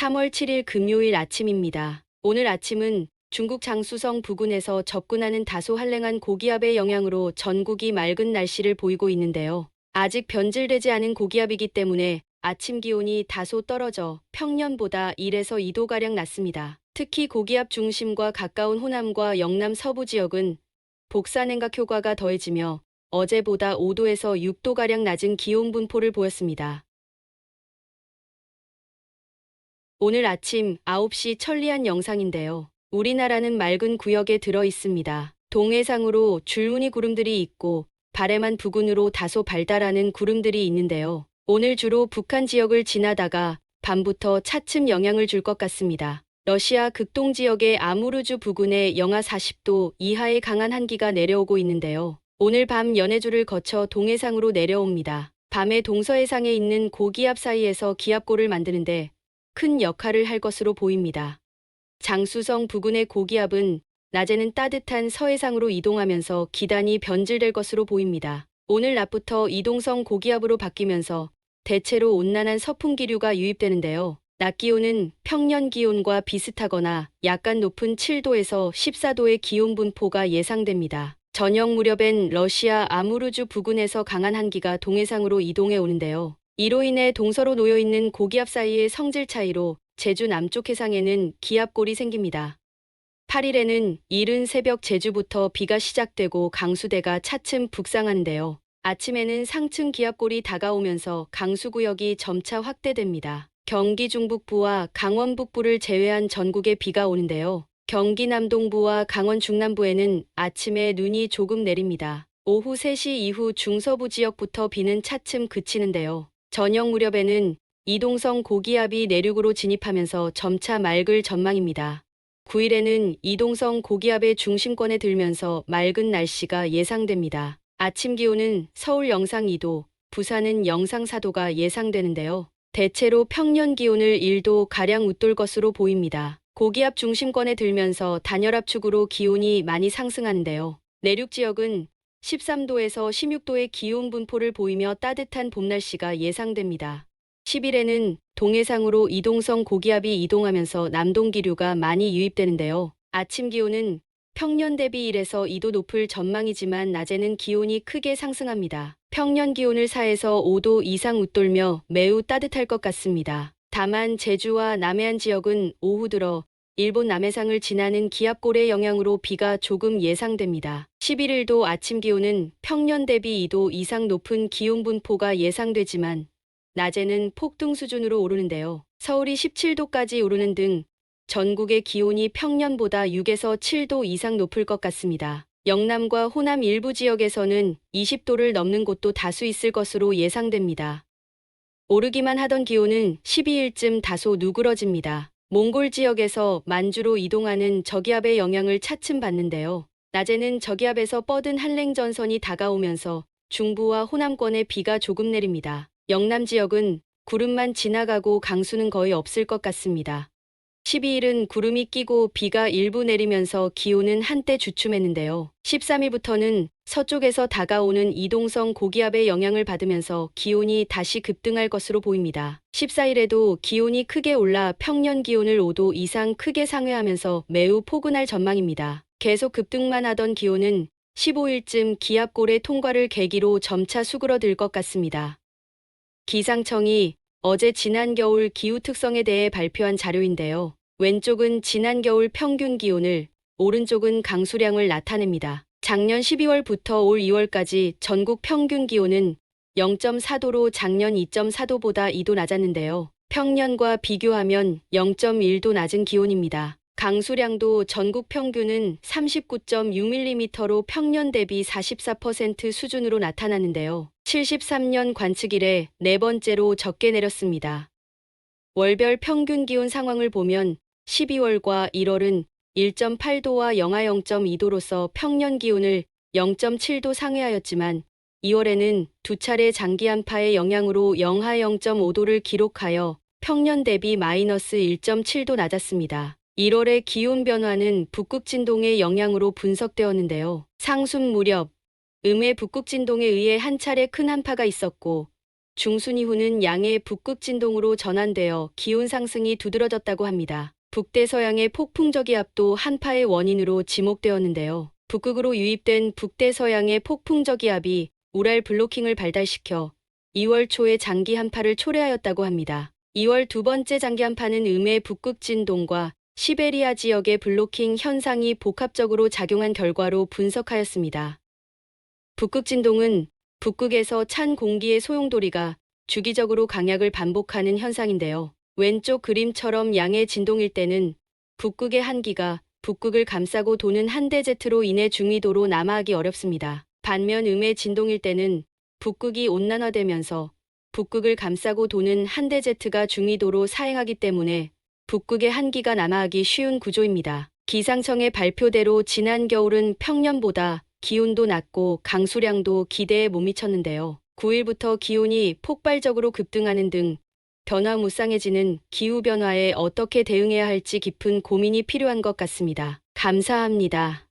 3월 7일 금요일 아침입니다. 오늘 아침은 중국 장수성 부근에서 접근하는 다소 한랭한 고기압의 영향으로 전국이 맑은 날씨를 보이고 있는데요. 아직 변질되지 않은 고기압이기 때문에 아침 기온이 다소 떨어져 평년보다 1에서 2도가량 낮습니다. 특히 고기압 중심과 가까운 호남과 영남 서부 지역은 복사냉각 효과가 더해지며 어제보다 5도에서 6도가량 낮은 기온 분포를 보였습니다. 오늘 아침 9시 천리안 영상인데요. 우리나라는 맑은 구역에 들어 있습니다. 동해상으로 줄무늬 구름들이 있고 바래만 부근으로 다소 발달하는 구름들이 있는데요. 오늘 주로 북한 지역을 지나다가 밤부터 차츰 영향을 줄 것 같습니다. 러시아 극동 지역의 아무르주 부근에 영하 40도 이하의 강한 한기가 내려오고 있는데요. 오늘 밤 연해주를 거쳐 동해상으로 내려옵니다. 밤에 동서해상에 있는 고기압 사이에서 기압골을 만드는데 큰 역할을 할 것으로 보입니다. 장수성 부근의 고기압은 낮에는 따뜻한 서해상으로 이동하면서 기단이 변질될 것으로 보입니다. 오늘 낮부터 이동성 고기압으로 바뀌면서 대체로 온난한 서풍 기류가 유입되는데요. 낮 기온은 평년 기온과 비슷하거나 약간 높은 7도에서 14도의 기온 분포가 예상됩니다. 저녁 무렵엔 러시아 아무르주 부근에서 강한 한기가 동해상으로 이동해 오는데요. 이로 인해 동서로 놓여 있는 고기압 사이의 성질 차이로 제주 남쪽 해상에는 기압골이 생깁니다. 8일에는 이른 새벽 제주부터 비가 시작되고 강수대가 차츰 북상하는데요. 아침에는 상층 기압골이 다가오면서 강수구역이 점차 확대됩니다. 경기 중북부와 강원 북부를 제외한 전국에 비가 오는데요. 경기 남동부와 강원 중남부에는 아침에 눈이 조금 내립니다. 오후 3시 이후 중서부 지역부터 비는 차츰 그치는데요. 저녁 무렵에는 이동성 고기압이 내륙으로 진입하면서 점차 맑을 전망입니다. 9일에는 이동성 고기압의 중심권에 들면서 맑은 날씨가 예상됩니다. 아침 기온은 서울 영상 2도, 부산은 영상 4도가 예상되는데요. 대체로 평년 기온을 1도 가량 웃돌 것으로 보입니다. 고기압 중심권에 들면서 단열압축으로 기온이 많이 상승하는데요. 내륙 지역은 13도에서 16도의 기온 분포를 보이며 따뜻한 봄 날씨가 예상됩니다. 10일에는 동해상으로 이동성 고기압이 이동하면서 남동 기류가 많이 유입되는데요. 아침 기온은 평년 대비 1에서 2도 높을 전망이지만 낮에는 기온이 크게 상승합니다. 평년 기온을 4에서 5도 이상 웃돌며 매우 따뜻할 것 같습니다. 다만 제주와 남해안 지역은 오후 들어 일본 남해상을 지나는 기압골의 영향으로 비가 조금 예상됩니다. 11일도 아침 기온은 평년 대비 2도 이상 높은 기온 분포가 예상되지만 낮에는 폭등 수준으로 오르는데요. 서울이 17도까지 오르는 등 전국의 기온이 평년보다 6에서 7도 이상 높을 것 같습니다. 영남과 호남 일부 지역에서는 20도를 넘는 곳도 다수 있을 것으로 예상됩니다. 오르기만 하던 기온은 12일쯤 다소 누그러집니다. 몽골 지역에서 만주로 이동하는 저기압의 영향을 차츰 받는데요. 낮에는 저기압에서 뻗은 한랭 전선이 다가오면서 중부와 호남권에 비가 조금 내립니다. 영남 지역은 구름만 지나가고 강수는 거의 없을 것 같습니다. 12일은 구름이 끼고 비가 일부 내리면서 기온은 한때 주춤했는데요. 13일부터는 서쪽에서 다가오는 이동성 고기압의 영향을 받으면서 기온이 다시 급등할 것으로 보입니다. 14일에도 기온이 크게 올라 평년 기온을 5도 이상 크게 상회하면서 매우 포근할 전망입니다. 계속 급등만 하던 기온은 15일쯤 기압골의 통과를 계기로 점차 수그러들 것 같습니다. 기상청이 어제 지난 겨울 기후 특성에 대해 발표한 자료인데요. 왼쪽은 지난 겨울 평균 기온을, 오른쪽은 강수량을 나타냅니다. 작년 12월부터 올 2월까지 전국 평균 기온은 0.4도로 작년 2.4도보다 2도 낮았는데요. 평년과 비교하면 0.1도 낮은 기온입니다. 강수량도 전국 평균은 39.6mm로 평년 대비 44% 수준으로 나타났는데요. 73년 관측 이래 네 번째로 적게 내렸습니다. 월별 평균 기온 상황을 보면 12월과 1월은 1.8도와 영하 0.2도로서 평년 기온을 0.7도 상회하였지만 2월에는 두 차례 장기 한파의 영향으로 영하 0.5도를 기록하여 평년 대비 마이너스 1.7도 낮았습니다. 1월의 기온 변화는 북극 진동의 영향으로 분석되었는데요. 상순 무렵 음의 북극 진동에 의해 한 차례 큰 한파가 있었고 중순 이후는 양의 북극 진동으로 전환되어 기온 상승이 두드러졌다고 합니다. 북대서양의 폭풍저기압도 한파의 원인으로 지목되었는데요. 북극으로 유입된 북대서양의 폭풍저기압이 우랄 블로킹을 발달시켜 2월 초에 장기 한파를 초래하였다고 합니다. 2월 두 번째 장기 한파는 음의 북극 진동과 시베리아 지역의 블로킹 현상이 복합적으로 작용한 결과로 분석하였습니다. 북극 진동은 북극에서 찬 공기의 소용돌이가 주기적으로 강약을 반복하는 현상인데요. 왼쪽 그림처럼 양의 진동일 때는 북극의 한기가 북극을 감싸고 도는 한대 제트로 인해 중위도로 남하하기 어렵습니다. 반면 음의 진동일 때는 북극이 온난화되면서 북극을 감싸고 도는 한대 제트가 중위도로 사행하기 때문에 북극의 한기가 남하하기 쉬운 구조입니다. 기상청의 발표대로 지난 겨울은 평년보다 기온도 낮고 강수량도 기대에 못 미쳤는데요. 9일부터 기온이 폭발적으로 급등하는 등 변화무쌍해지는 기후변화에 어떻게 대응해야 할지 깊은 고민이 필요한 것 같습니다. 감사합니다.